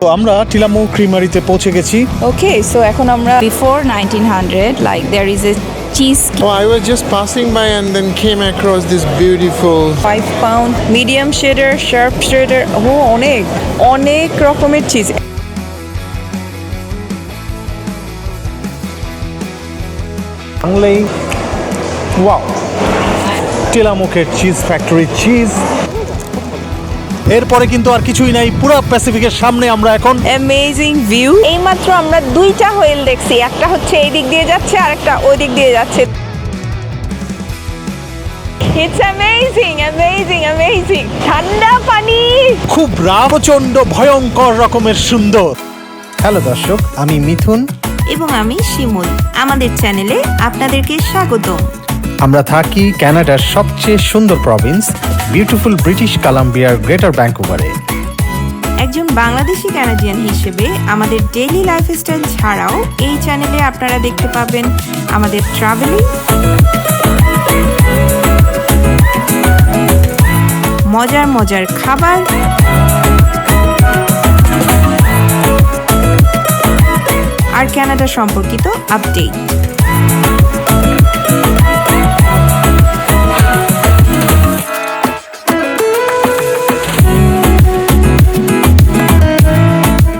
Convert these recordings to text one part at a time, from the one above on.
তো আমরা টিলামু ক্রিমারিতে পৌঁছে গেছি ওকে সো এখন আমরা before nineteen hundred like there is a cheese Oh, I was just passing by and then came across this beautiful. Five pound medium cheddar sharp cheddar ও অনেক অনেক রকমের চিজ বাংলাই ওয়াও টিলামুখের চিজ ফ্যাক্টরি চিজ এরপরে কিন্তু আর কিছুই নাই পুরো প্যাসিফিকের সামনে আমরা এখন অ্যামেজিং ভিউ এইমাত্র আমরা দুইটা হোয়েল দেখছি একটা হচ্ছে এই দিক দিয়ে যাচ্ছে আর একটা ওই দিক দিয়ে যাচ্ছে। ইটস অ্যামেজিং অ্যামেজিং অ্যামেজিং ঠান্ডা পানি। খুব রামচন্ড ভয়ঙ্কর রকমের সুন্দর। হ্যালো দর্শক আমি মিথুন। এবং আমি শিমুল। আমাদের চ্যানেলে আপনাদেরকে স্বাগতম। আমরা থাকি ক্যানাডার সবচেয়ে সুন্দর প্রভিন্স বিউটিফুল ব্রিটিশ কলাম্বিয়ার গ্রেটার ব্যাঙ্কুভারে একজন বাংলাদেশি ক্যানাডিয়ান হিসেবে আমাদের ডেইলি লাইফস্টাইল ছাড়াও এই চ্যানেলে আপনারা দেখতে পাবেন আমাদের ট্রাভেলিং মজার মজার খাবার, আর কানাডা সম্পর্কিত আপডেট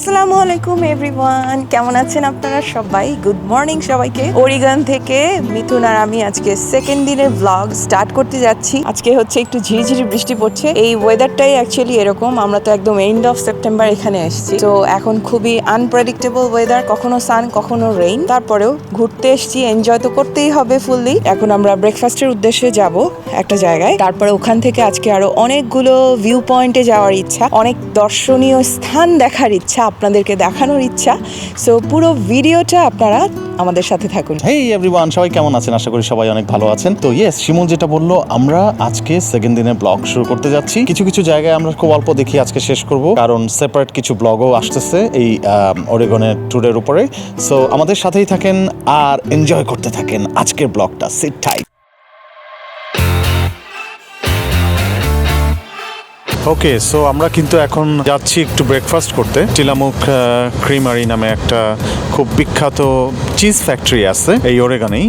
আসসালামু আলাইকুম এভরিওয়ান কেমন আছেন আপনারা সবাই? গুড মর্নিং সবাইকে। ওরিগান থেকে মিথুন আর আমি আজকে সেকেন্ড দিনের ব্লগ স্টার্ট করতে যাচ্ছি। আজকে হচ্ছে একটু ঝিরিঝিরি বৃষ্টি পড়ছে। এই ওয়েদারটাই অ্যাকচুয়ালি এরকম। আমরা তো একদম এন্ড অফ সেপ্টেম্বর এখানে এসেছি। তো এখন খুবই আনপ্রেডিক্টেবল ওয়েদার কখনো সান কখনো রেইন তারপরেও ঘুরতে এসেছি। এনজয় তো করতেই হবে ফুললি এখন আমরা ব্রেকফাস্টের উদ্দেশ্যে যাব একটা জায়গায়। তারপরে ওখান থেকে আজকে আরও অনেকগুলো ভিউ পয়েন্টে যাওয়ার ইচ্ছা। অনেক দর্শনীয় স্থান দেখার ইচ্ছা। আপনাদেরকে দেখানোর ইচ্ছা। সো পুরো ভিডিওটা আপনারা আমাদের সাথে থাকুন। হেই এভরিওয়ান সবাই কেমন আছেন? আশা করি সবাই অনেক ভালো আছেন। তো ইয়েস শিমুল যেটা বলল, আমরা আজকে সেকেন্ড দিনের ব্লগ শুরু করতে যাচ্ছি। কিছু কিছু জায়গায় আমরা খুব অল্প দেখি আজকে শেষ করব, কারণ সেপারেট কিছু ব্লগও আসতেছে এই ওরেগনের ট্যুরের উপরে। সো আমাদের সাথেই থাকেন আর এনজয় করতে থাকেন আজকের ব্লগটা সিট টাইট ওকে সো আমরা কিন্তু এখন যাচ্ছি একটু ব্রেকফাস্ট করতে। টিলামুখ ক্রিমারি নামে একটা খুব বিখ্যাত চিজ ফ্যাক্টরি আছে এই ওরেগানেই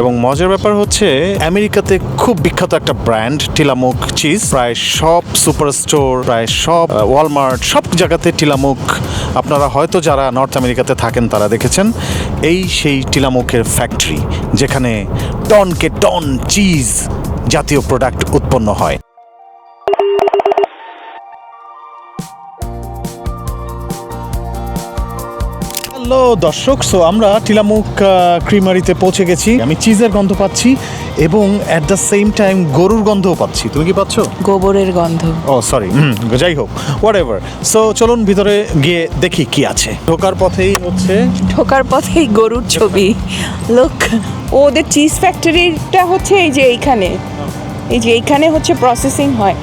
এবং মজার ব্যাপার হচ্ছে, আমেরিকাতে খুব বিখ্যাত একটা ব্র্যান্ড টিলামুখ চিজ প্রায় সব সুপার স্টোর প্রায় সব ওয়ালমার্ট সব জায়গাতে টিলামুখ আপনারা হয়তো যারা নর্থ আমেরিকাতে থাকেন তারা দেখেছেন। এই সেই টিলামুখের ফ্যাক্টরি যেখানে টনকে টন চিজ জাতীয় প্রোডাক্ট উৎপন্ন হয়। হ্যালো দর্শক সো আমরা টিলামুখ ক্রিমারিতে পৌঁছে গেছি। আমি চিজের গন্ধ পাচ্ছি এবং অ্যাট দ্য সেম টাইম গরুর গন্ধও পাচ্ছি। তুমি কি পাচ্ছ? গোবরের গন্ধ। ও সরি যাই হোক হোয়াট এভার সো চলুন ভিতরে গিয়ে দেখি কি আছে। ঢোকার পথেই হচ্ছে ঢোকার পথেই গরুর ছবি। লোক ওদের চিজ ফ্যাক্টরিটা হচ্ছে এই যে এইখানে। এই যে এইখানে হচ্ছে প্রসেসিং হয়।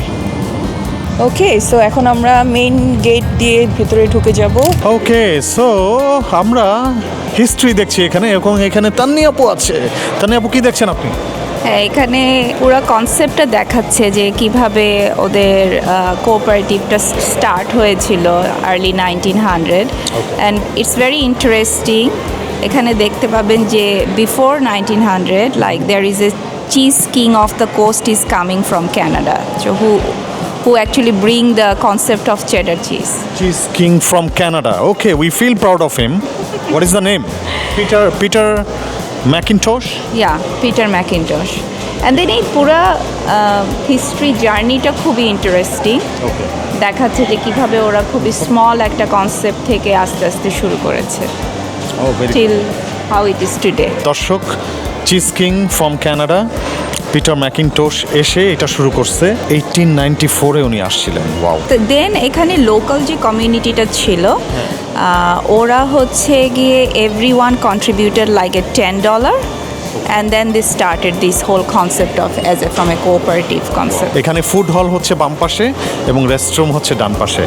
ওকে সো এখন আমরা মেইন গেট দিয়ে ভিতরে ঢুকে যাব। ওকে সো আমরা হিস্ট্রি দেখছি এখানে এবং এখানে তান্নি আপু আছে। তান্নি আপু কি দেখছেন আপনি? হ্যাঁ এখানে পুরো কনসেপ্টটা দেখাচ্ছে যে কীভাবে ওদের কোঅপারেটিভটা স্টার্ট হয়েছিল early nineteen hundred and it's very interesting এখানে দেখতে পাবেন যে before nineteen hundred like there is a cheese king of the coast is coming from Canada so who who actually bring the concept of cheddar cheese. He's king from Canada. Okay, we feel proud of him. What is the name? Peter Peter McIntosh. Yeah, Peter McIntosh. And then এই পুরা history জার্নিটা খুবই interesting Okay. দেখাচ্ছে যে কীভাবে ওরা খুবই small একটা কনসেপ্ট থেকে আস্তে আস্তে শুরু করেছে Oh, till how it is today দর্শক cheese king from Canada Peter McIntosh এসে এটা শুরু করছে। এইটিন নাইনটি ফোরে উনি আসছিলেন। ওয়াও দেন এখানে লোকাল যে কমিউনিটিটা ছিল ওরা হচ্ছে গিয়ে every one contributed like a ten dollar and then they started this whole concept of as a from a cooperative concept. এখানে ফুড হল হচ্ছে বাম পাশে এবং রেস্টরুম হচ্ছে ডান পাশে।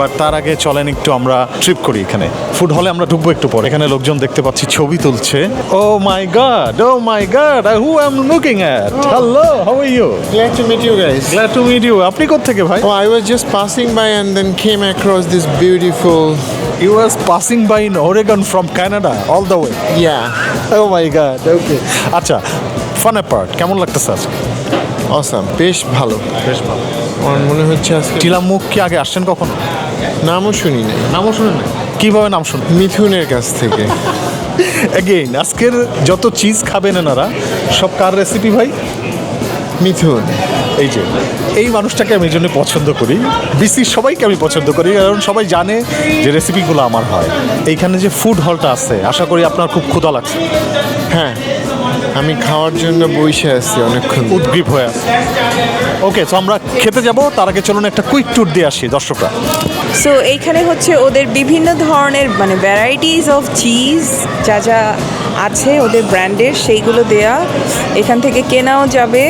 বাট তার আগে চলেন একটু আমরা ট্রিপ করি এখানে। ফুড হলে আমরা ঢুকবো একটু পরে। এখানে লোকজন দেখতে পাচ্ছি ছবি তুলছে। ও my God oh my God who I am looking at hello how are you Glad to meet you guys. Glad to meet you আপনি কোত্থেকে ভাই? Oh, I was just passing by and then came across this you was passing by in Oregon from Canada all the way Yeah, oh my God okay আচ্ছা fun part কেমন লাগতেছে আজকে? Awesome. বেশ ভালো। বেশ ভালো। আমার মনে হচ্ছে আজকে টিলামুখ কি আগে আসছেন কখন? নামও শুনি নাই। নামও শুনেন না কীভাবে নাম শুনেন? মিথুনের কাছ থেকে। এগেইন আজকের যত চিজ খাবেন এনারা সব কার রেসিপি ভাই? মিথুন। এই যে এই মানুষটাকে আমি এই জন্য পছন্দ করি। বিসির সবাইকে আমি পছন্দ করি কারণ সবাই জানে যে রেসিপিগুলো আমার হয়। এইখানে যে ফুড হলটা আছে আশা করি আপনার খুব ক্ষুধা লাগছে। হ্যাঁ আমি খাওয়ার জন্য বসে আছি অনেকক্ষণ। উদ্গ্রীব হয়ে আছে। ওকে তো আমরা খেতে যাব তার আগে চলুন একটা কুইক ট্যুর দিয়ে আসি দর্শকরা। সো এইখানে হচ্ছে ওদের বিভিন্ন ধরনের মানে ভ্যারাইটিস অফ চিজ যা যা আছে ওদের ব্র্যান্ডের সেইগুলো দেয়া। এখান থেকে কেনাও যাবে।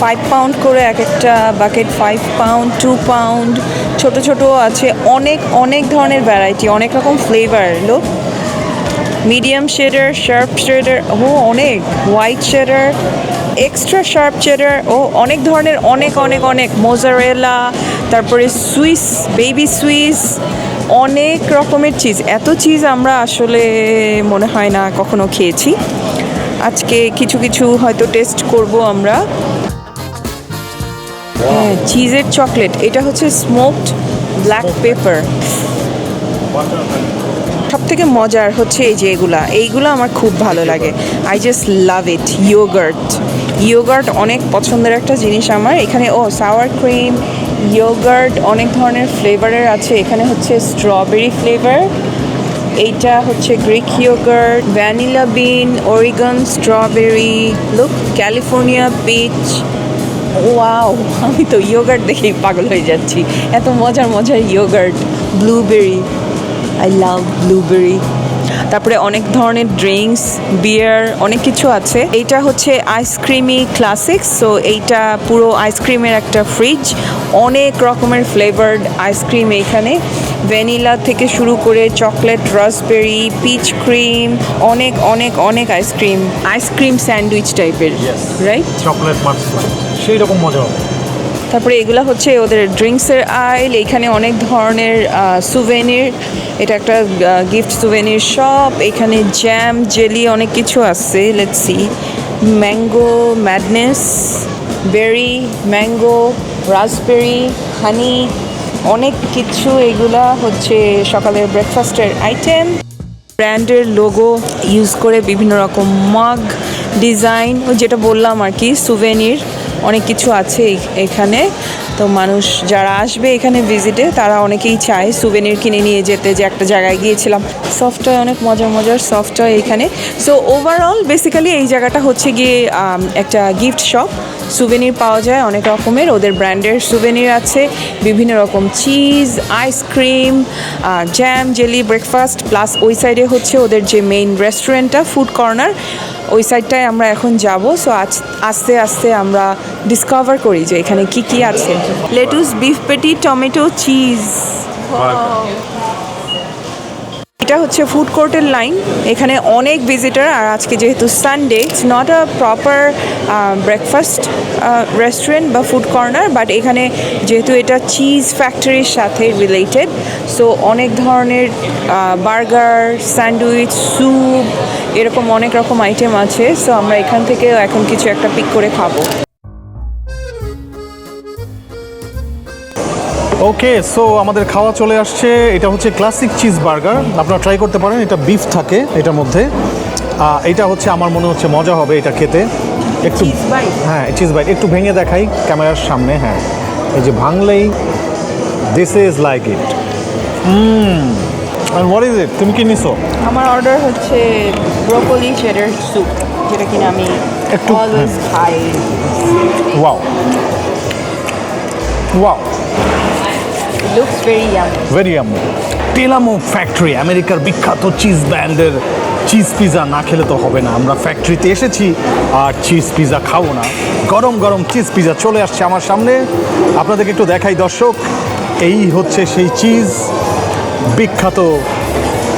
ফাইভ পাউন্ড করে এক একটা bucket five pound two pound ছোট ছোট আছে। অনেক অনেক ধরনের ভ্যারাইটি অনেক রকম ফ্লেভার লোক। মিডিয়াম শেডার শার্প শেডার ও অনেক। White cheddar extra sharp cheddar ও অনেক ধরনের, অনেক অনেক অনেক। মোজারেলা তারপরে সুইস বেবি সুইস অনেক রকমের চিজ এত চিজ আমরা আসলে মনে হয় না কখনো খেয়েছি। আজকে কিছু কিছু হয়তো টেস্ট করব আমরা। চিজের চকলেট। এটা হচ্ছে স্মোকড ব্ল্যাক পেপার সব থেকে মজার হচ্ছে এই যে এগুলা। এইগুলো আমার খুব ভালো লাগে। I just love it yoghurt yoghurt অনেক পছন্দের একটা জিনিস আমার। এখানে, ও সাওয়ার ক্রিম ইয়োগার্ট অনেক ধরনের ফ্লেভারের আছে। এখানে হচ্ছে স্ট্রবেরি ফ্লেভার এইটা হচ্ছে Greek yoghurt vanilla bean Oregon strawberry look California peach wow, আমি তো ইয়োগার্ট দেখেই পাগল হয়ে যাচ্ছি। এত মজার মজার yoghurt blueberry I love blueberry তারপরে অনেক ধরনের ড্রিঙ্কস বিয়ার অনেক কিছু আছে। এইটা হচ্ছে আইসক্রিমি ক্লাসিক্স সো এইটা পুরো আইসক্রিমের একটা ফ্রিজ অনেক রকমের ফ্লেভার্ড আইসক্রিম এইখানে। ভ্যানিলা থেকে শুরু করে চকলেট রাসবেরি পিচ ক্রিম অনেক অনেক অনেক ice cream ice cream sandwich টাইপের রাইট চকলেট সেই রকম মজা হবে। তারপরে এগুলো হচ্ছে ওদের ড্রিঙ্কসের আইল, এখানে অনেক ধরনের সুভেনির এটা একটা গিফট সুভেনির শপ এখানে জ্যাম জেলি অনেক কিছু আছে let's see mango madness berry mango raspberry honey অনেক কিছু এগুলা হচ্ছে সকালের ব্রেকফাস্টের আইটেম ব্র্যান্ডের লোগো ইউজ করে বিভিন্ন রকম মাগ ডিজাইন যেটা বললাম আর কি সুভেনির অনেক কিছু আছে এখানে। তো মানুষ যারা আসবে এখানে ভিজিটে তারা অনেকেই চায় সুভেনির কিনে নিয়ে যেতে যে একটা জায়গায় গিয়েছিলাম। সফটওয়্যার অনেক মজার মজার সফটওয়্যার এখানে। সো ওভারঅল বেসিক্যালি এই জায়গাটা হচ্ছে গিয়ে একটা গিফট শপ সুভেনির পাওয়া যায় অনেক রকমের, ওদের ব্র্যান্ডের সুভেনির আছে। বিভিন্ন রকম cheese ice cream jam jelly breakfast plus ওই সাইডে হচ্ছে ওদের যে মেইন রেস্টুরেন্টটা ফুড কর্নার ওই সাইডটায় আমরা এখন যাব। সো আজ আস্তে আস্তে আমরা ডিসকভার করি যে এখানে কি কি আছে। Lettuce beef patty tomato cheese এটা হচ্ছে ফুড কোর্টের লাইন এখানে অনেক ভিজিটার আর আজকে যেহেতু Sunday it's not a proper breakfast restaurant বা ফুড কর্নার বাট এখানে যেহেতু এটা চিজ ফ্যাক্টরির সাথে রিলেটেড সো অনেক ধরনের বার্গার স্যান্ডউইচ স্যুপ এরকম অনেক রকম আইটেম আছে। সো আমরা এখান থেকে এখন কিছু একটা পিক করে খাব। ওকে সো আমাদের খাওয়া চলে আসছে। এটা হচ্ছে ক্লাসিক চিজ বার্গার আপনারা ট্রাই করতে পারেন এটা বিফ থাকে এটার মধ্যে। এটা হচ্ছে আমার মনে হচ্ছে মজা হবে এটা খেতে। একটু হ্যাঁ চিজ বাইট একটু ভেঙে দেখাই ক্যামেরার সামনে হ্যাঁ। এই যে ভাঙলেই this is like it what is it তুমি কি নিছো? আমার অর্ডার হচ্ছে ব্রোকলি চেডার স্যুপ যেটা কিনা আমি একটু, অলওয়েজ খাই। Wow wow looks very yummy very um Tillamook factory আমেরিকার বিখ্যাত চিজ ব্র্যান্ডের চিজ পিজা না খেলে তো হবে না। আমরা ফ্যাক্টরিতে এসেছি আর চিজ পিজা খাব না। গরম গরম চিজ পিজা চলে আসছে আমার সামনে। আপনাদেরকে একটু দেখাই দর্শক, এই হচ্ছে সেই চিজ বিখ্যাত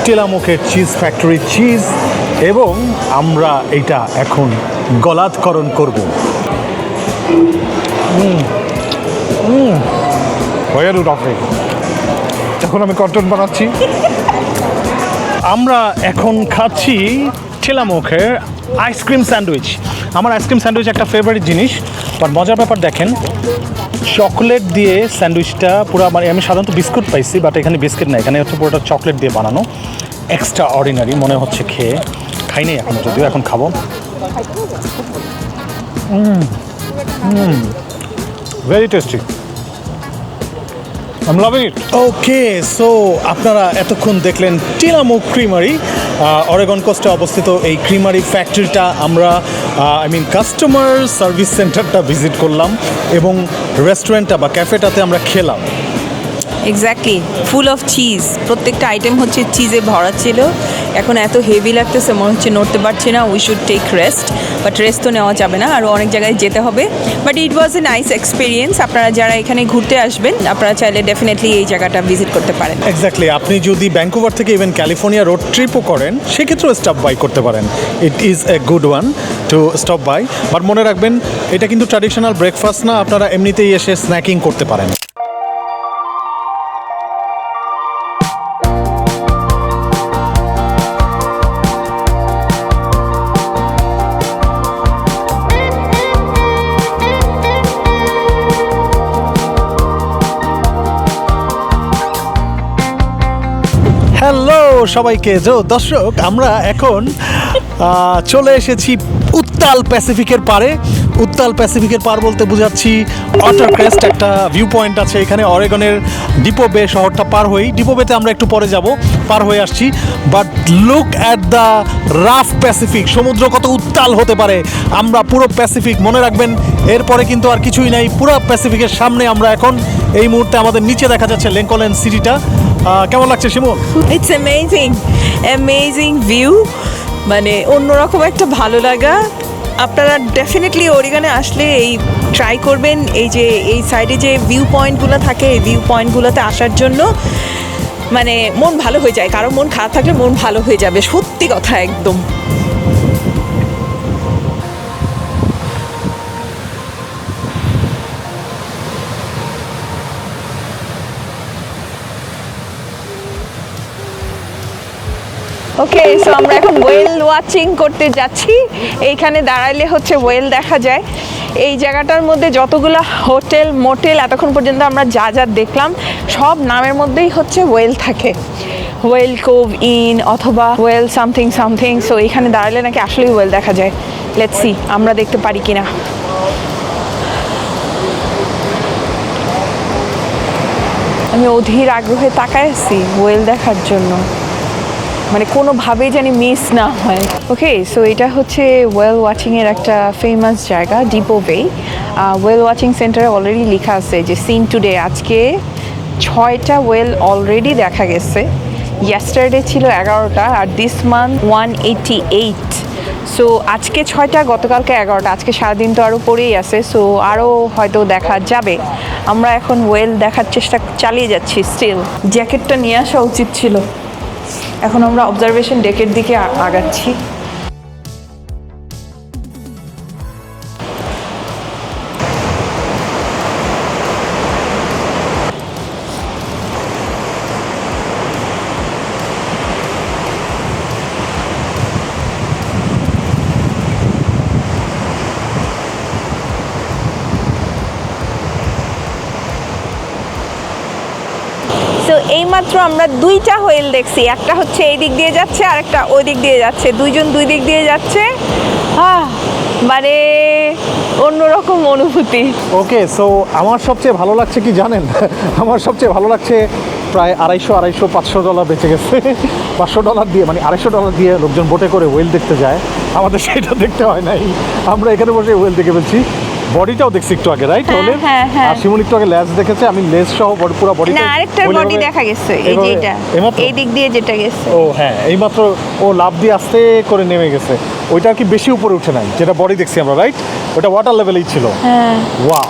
টেলামুখের চিজ ফ্যাক্টরির চিজ এবং আমরা এটা এখন গলাৎকরণ করব। হয়ে রফে এখন আমি কন্টেন্ট বানাচ্ছি। আমরা এখন খাচ্ছি ঠেলামুখের আইসক্রিম স্যান্ডউইচ আমার আইসক্রিম স্যান্ডউইচ একটা ফেভারিট জিনিস বাট মজার ব্যাপার দেখেন চকলেট দিয়ে স্যান্ডউইচটা পুরো মানে আমি সাধারণত বিস্কুট পাইছি বাট এখানে বিস্কিট না এখানে হচ্ছে পুরোটা চকলেট দিয়ে বানানো। এক্সট্রা অর্ডিনারি মনে হচ্ছে খেয়ে। খাই খাইনি এখন, যদিও এখন খাব। Very tasty I'm loving it. Okay so আপনারা এতক্ষণ দেখলেন টিলামো ক্রিমারি অরেগন কোস্টে অবস্থিত এই ক্রিমারি ফ্যাক্টরিটা আমরা আই মিন কাস্টমার সার্ভিস সেন্টারটা ভিজিট করলাম এবং রেস্টুরেন্টটা বা ক্যাফেটাতে আমরা খেলাম। এক্স্যাক্টলি ফুল অফ চিজ প্রত্যেকটা আইটেম হচ্ছে চিজে ভরা ছিল। এখন এত হেভি লাগতেছে, মনে হচ্ছে নড়তে পারছি না we should take rest but rest তো নেওয়া যাবে না আরও অনেক জায়গায় যেতে হবে but it was a nice experience আপনারা যারা এখানে ঘুরতে আসবেন, আপনারা চাইলে ডেফিনেটলি এই জায়গাটা ভিজিট করতে পারেন। এক্স্যাক্টলি আপনি যদি ব্যাঙ্কুভার থেকে ইভেন ক্যালিফোর্নিয়া রোড ট্রিপও করেন, সেক্ষেত্রেও স্টপ বাই করতে পারেন। It is a good one to stop by but মনে রাখবেন, এটা কিন্তু ট্র্যাডিশনাল ব্রেকফাস্ট না, আপনারা এমনিতেই এসে স্ন্যাকিং করতে পারেন। সবাইকে। যো দর্শক, আমরা এখন চলে এসেছি উত্তাল প্যাসিফিকের পারে উত্তাল প্যাসিফিকের পার বলতে বোঝাচ্ছি অটার ক্রেস্ট একটা ভিউ পয়েন্ট আছে এখানে। অরেগনের ডিপো বে শহরটা পার হই। ডিপো বেতে আমরা একটু পরে যাব, পার হয়ে আসছি। But look at the rough Pacific সমুদ্র কত উত্তাল হতে পারে। আমরা পুরো প্যাসিফিক মনে রাখবেন, এরপরে কিন্তু আর কিছুই নাই। পুরো প্যাসিফিকের সামনে আমরা এখন, এই মুহূর্তে আমাদের নিচে দেখা যাচ্ছে লেঙ্কলেন সিটিটা কেমন লাগছে Shimul it's amazing amazing view মানে অন্যরকম একটা ভালো লাগা। আপনারা ডেফিনেটলি ওরিগানে আসলে এই ট্রাই করবেন, এই যে, এই সাইডে যে ভিউ পয়েন্টগুলো থাকে, এই ভিউ পয়েন্টগুলোতে আসার জন্য। মানে মন ভালো হয়ে যায়, কারও মন খারাপ থাকলে মন ভালো হয়ে যাবে, সত্যি কথা একদম। ওকে সো আমরা এখন ওয়েল ওয়াচিং করতে যাচ্ছি। এইখানে দাঁড়াইলে হচ্ছে ওয়েল দেখা যায়। এই জায়গাটার মধ্যে যতগুলো হোটেল, মোটেল, এতক্ষণ পর্যন্ত আমরা যা যা দেখলাম, সব নামের মধ্যেই হচ্ছে ওয়েল থাকে। ওয়েল কোভ ইন অথবা ওয়েল সামথিং সামথিং সো এখানে দাঁড়ালে নাকি আসলেই ওয়েল দেখা যায়। লেটস সি আমরা দেখতে পারি কিনা। আমি অধীর আগ্রহে তাকায় আছি ওয়েল দেখার জন্য। মানে কোনোভাবেই জানি মিস না হয়। ওকে সো এটা হচ্ছে ওয়েল ওয়াচিংয়ের একটা ফেমাস জায়গা ডিপো বে ওয়েল ওয়াচিং সেন্টারে অলরেডি লেখা আছে যে সিন টুডে আজকে ছয়টা ওয়েল অলরেডি দেখা গেছে। ইয়াস্টারডে ছিল এগারোটা আর this month one eighty eight so আজকে ছয়টা, গতকালকে এগারোটা, আজকে সারাদিন তো আরও পড়েই আছে সো আরও হয়তো দেখা যাবে। আমরা এখন ওয়েল দেখার চেষ্টা চালিয়ে যাচ্ছি স্টিল জ্যাকেটটা নিয়ে আসা উচিত ছিল। এখন আমরা অবজারভেশন ডেকের দিকে আগাচ্ছি। আমরা দুইটা হোয়েল দেখছি। একটা হচ্ছে এই দিক দিয়ে যাচ্ছে আর একটা ওই দিক দিয়ে যাচ্ছে। দুইজন দুই দিক দিয়ে যাচ্ছে। মানে অন্যরকম অনুভূতি। ওকে সো আমার সবচেয়ে ভালো লাগছে কি জানেন? আমার সবচেয়ে ভালো লাগছে প্রায় আড়াইশো আড়াইশো, পাঁচশো ডলার বেঁচে গেছে। পাঁচশো ডলার দিয়ে মানে আড়াইশো ডলার দিয়ে লোকজন বোটে করে ওয়েল দেখতে যায়। আমাদের সেটা দেখতে হয় নাই। আমরা এখানে বসে ওয়েল দেখে ফেলছি। বডিটাও দেখছি একটু আগে রাইট হ্যাঁ, ওলের হ্যাঁ, হ্যাঁ। আর শিমুল একটু আগে লেস দেখেছে আমি লেজ সহ বড় পুরো বডি না আরেকটা বডি দেখা গেছে এই যে এটা এই দিক দিয়ে যেটা গেছে। ও হ্যাঁ এই মাত্র ও লাভ দিয়ে আস্তে করে নেমে গেছে। ওইটা আর কি বেশি উপরে উঠে নাই যেটা বডি দেখছি আমরা রাইট ওটা ওয়াটার লেভেলেই ছিল। হ্যাঁ। ওয়াও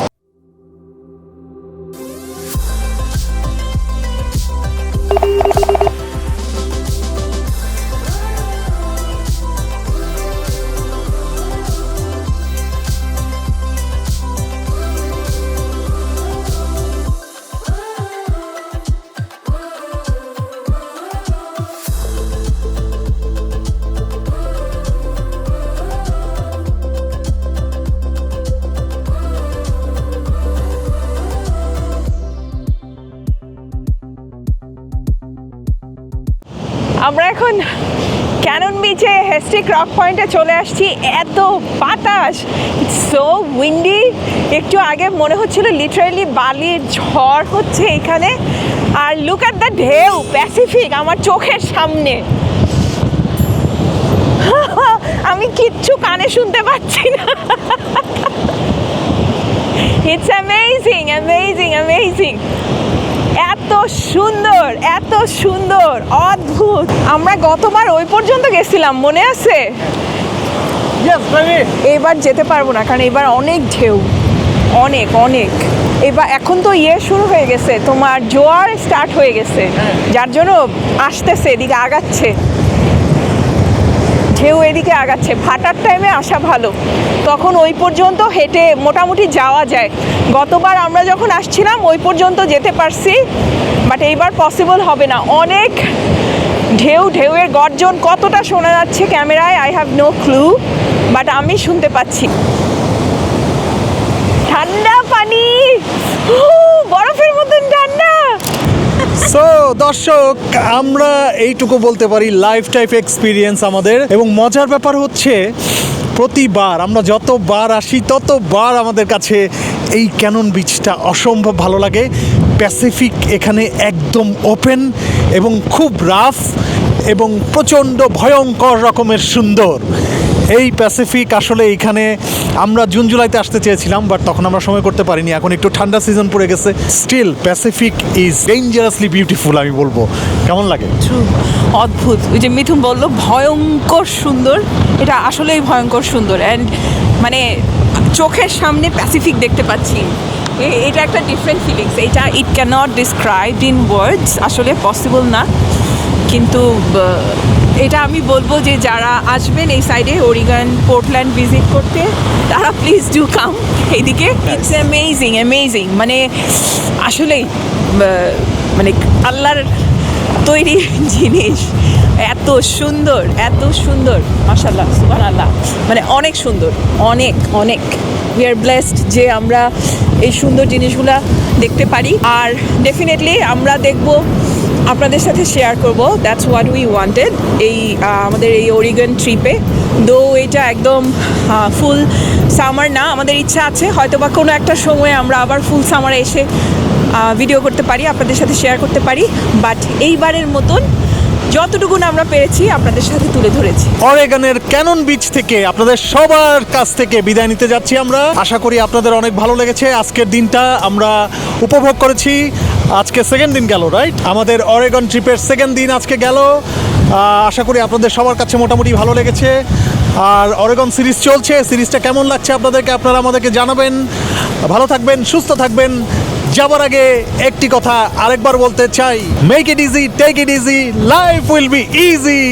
এখন ক্যানন বিচে হেস্টিক রক পয়েন্টে চলে আসছি। এত বাতাস সো উইন্ডি একটু আগে মনে হচ্ছিল লিটারালি বালির ঝড় হচ্ছে এখানে। আর লুক অ্যাট দ্য ঢেউ প্যাসিফিক আমার চোখের সামনে। আমি কিচ্ছু কানে শুনতে পাচ্ছি না। ইটস অ্যামেজিং অ্যামেজিং অ্যামেজিং এত সুন্দর এত সুন্দর অদ্ভুত। আমরা গতবার ওই পর্যন্ত গেছিলাম মনে আছে? এবার যেতে পারব না কারণ এবার অনেক ঢেউ। অনেক অনেক। এবার এখন তো ইয়ে শুরু হয়ে গেছে তোমার জোয়ার স্টার্ট হয়ে গেছে। যার জন্য আসতেছে এদিকে আগাচ্ছে। ঢেউ এদিকে আগাচ্ছে ভাটার টাইমে আসা ভালো। তখন ওই পর্যন্ত হেঁটে মোটামুটি যাওয়া যায়। গতবার আমরা যখন আসছিলাম ওই পর্যন্ত যেতে পারছি। বাট এইবার পসিবল হবে না। অনেক ঢেউ, ঢেউয়ের গর্জন কতটা শোনা যাচ্ছে ক্যামেরায় I have no clue but আমি শুনতে পাচ্ছি। ঠান্ডা পানি! বরফের মতন ঠান্ডা! সো দর্শক, আমরা এইটুকু বলতে পারি লাইফ টাইপ এক্সপিরিয়েন্স আমাদের। এবং মজার ব্যাপার হচ্ছে, প্রতিবার আমরা যতবার আসি, ততবার আমাদের কাছে এই ক্যানন বিচটা অসম্ভব ভালো লাগে। প্যাসিফিক এখানে একদম ওপেন এবং খুব রাফ এবং প্রচণ্ড ভয়ঙ্কর রকমের সুন্দর। এই প্যাসিফিক আসলে এইখানে আমরা জুন জুলাইতে আসতে চেয়েছিলাম, বাট তখন আমরা সময় করতে পারিনি। এখন একটু ঠান্ডা সিজন পড়ে গেছে। Still Pacific is dangerously beautiful আমি বলব। কেমন লাগে? অদ্ভুত। ওই যে মিথুন বলল, ভয়ঙ্কর সুন্দর। এটা আসলেই ভয়ঙ্কর সুন্দর। অ্যান্ড মানে চোখের সামনে প্যাসিফিক দেখতে পাচ্ছি। এটা একটা ডিফারেন্ট ফিলিংস এটা it can't describe in words আসলে পসিবল না। কিন্তু এটা আমি বলব যে যারা আসবেন এই সাইডে ওরিগান পোর্টল্যান্ড ভিজিট করতে তারা প্লিজ ডু কাম এইদিকে। ইটস অ্যামেজিং অ্যামেজিং মানে আসলেই মানে আল্লাহর তৈরি জিনিস। এত সুন্দর এত সুন্দর। মাশাল্লাহ সুবান আল্লাহ মানে অনেক সুন্দর, অনেক অনেক। উই আর ব্লেসড যে আমরা এই সুন্দর জিনিসগুলা দেখতে পারি। আর ডেফিনেটলি আমরা দেখব, আপনাদের সাথে শেয়ার করব। দ্যাটস হোয়াট উই ওয়ান্টেড এই আমাদের এই ওরিগন ট্রিপে দো এটা একদম ফুল সামার না, আমাদের ইচ্ছা আছে। হয়তো বা কোনো একটা সময়ে আমরা আবার ফুল সামারে এসে ভিডিও করতে পারি, আপনাদের সাথে শেয়ার করতে পারি বাট এইবারের মতন যতটুকুন আমরা পেরেছি, আপনাদের সাথে তুলে ধরেছি। অরেগানের ক্যানন বিচ থেকে আপনাদের সবার কাছ থেকে বিদায় নিতে যাচ্ছি আমরা। আশা করি আপনাদের অনেক ভালো লেগেছে আজকের দিনটা আমরা উপভোগ করেছি। আজকে সেকেন্ড দিন গেল রাইট আমাদের অরেগন ট্রিপের সেকেন্ড দিন আজকে গেল। আশা করি আপনাদের সবার কাছে মোটামুটি ভালো লেগেছে। আর অরেগন সিরিজ চলছে, সিরিজটা কেমন লাগছে আপনাদেরকে আপনারা আমাদেরকে জানাবেন। ভালো থাকবেন, সুস্থ থাকবেন। যাবার আগে একটি কথা আরেকবার বলতে চাই। Make it easy take it easy life will be easy